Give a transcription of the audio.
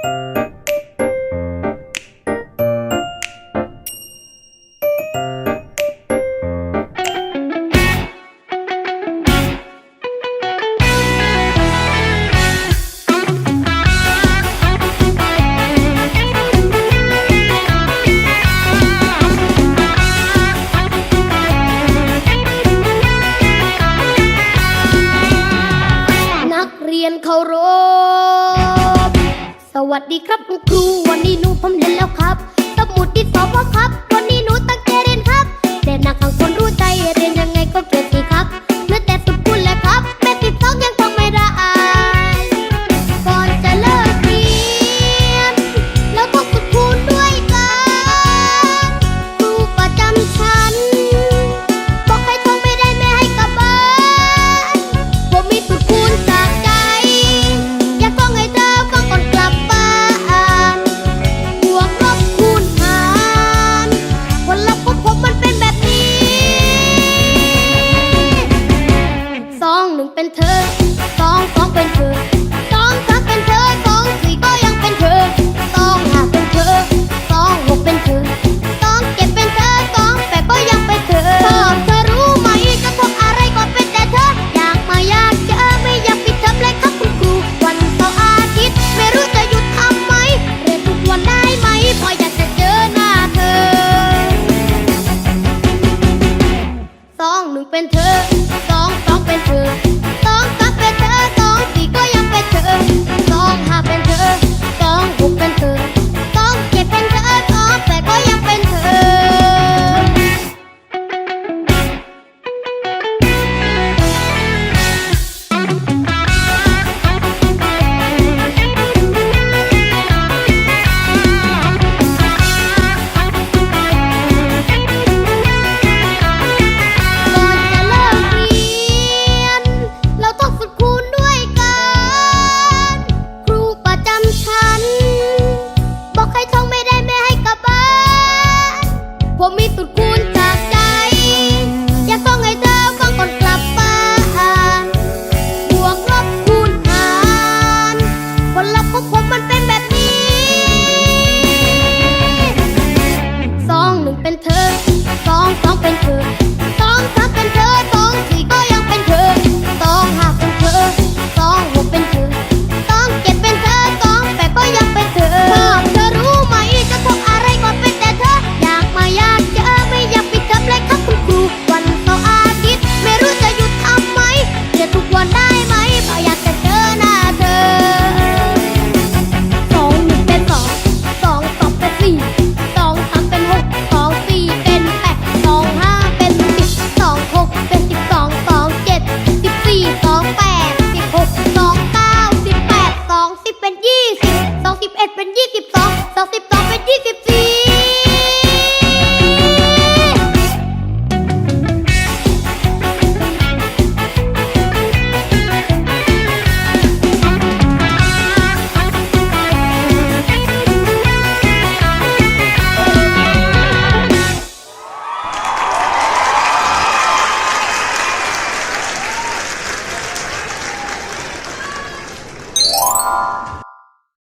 นักเรียนเคารพ สวัสดีครับคุณครู วันนี้หนูพอมเรียนแล้วครับตสมุดดินสอพ่อครับ เป็นเธอสองสองเป็นเธอสองสามเป็นเธอสองสี่ก็ยังเป็นเธอสองห้าเป็นเธอสองหกเป็นเธอสองเจ็ดเป็นเธอสองแปดก็ยังเป็นเธอชอบเธอรู้ไหมกระทบอะไรก็เป็นแต่เธอ อยากมาอยากเจอไม่อยากปิดเทอมเลยครับคุณครูวันเสาร์อาทิตย์ไม่รู้จะหยุดทำไหมเรียนทุกวันได้ไหมพออยากจะเจอหน้าเธอสองหนึ่งเป็นเธอสองสองเป็นเธอ สองสามเป็นเธอสองสี่ก็ยังเป็นเธอสองห้าเป็นเธอ เป็นเธอสองสองเป็นเธอสองสาม